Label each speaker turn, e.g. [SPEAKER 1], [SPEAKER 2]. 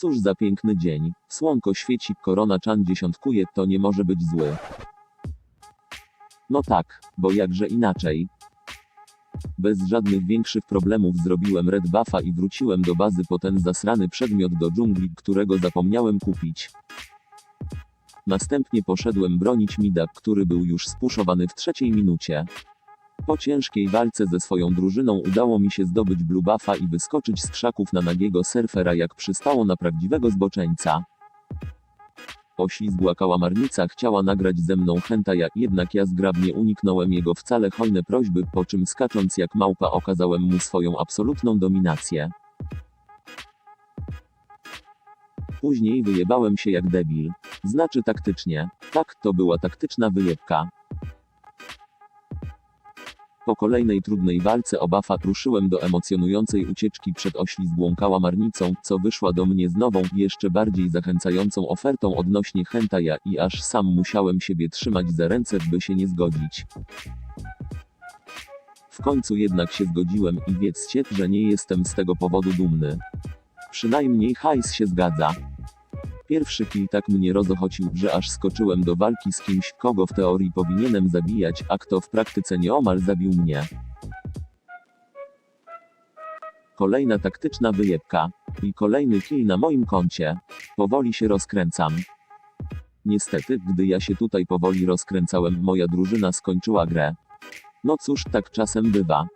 [SPEAKER 1] Cóż za piękny dzień. Słonko świeci, korona czan dziesiątkuje, to nie może być zły. No tak, bo jakże inaczej. Bez żadnych większych problemów zrobiłem red buffa i wróciłem do bazy po ten zasrany przedmiot do dżungli, którego zapomniałem kupić. Następnie poszedłem bronić Mida, który był już spuszowany w trzeciej minucie. Po ciężkiej walce ze swoją drużyną udało mi się zdobyć blue buffa i wyskoczyć z krzaków na nagiego surfera jak przystało na prawdziwego zboczeńca. Oślizgła kałamarnica chciała nagrać ze mną hentaja, jednak ja zgrabnie uniknąłem jego wcale hojne prośby, po czym skacząc jak małpa okazałem mu swoją absolutną dominację. Później wyjebałem się jak debil. Znaczy taktycznie. Tak, to była taktyczna wyjebka. Po kolejnej trudnej walce o buffa ruszyłem do emocjonującej ucieczki przed oślizgłą kałamarnicą, co wyszła do mnie z nową, jeszcze bardziej zachęcającą ofertą odnośnie hentaja i aż sam musiałem siebie trzymać za ręce, by się nie zgodzić. W końcu jednak się zgodziłem i wiedzcie, że nie jestem z tego powodu dumny. Przynajmniej hajs się zgadza. Pierwszy kill tak mnie rozochocił, że aż skoczyłem do walki z kimś, kogo w teorii powinienem zabijać, a kto w praktyce nieomal zabił mnie. Kolejna taktyczna wyjebka. I kolejny kill na moim koncie. Powoli się rozkręcam. Niestety, gdy ja się tutaj powoli rozkręcałem, moja drużyna skończyła grę. No cóż, tak czasem bywa.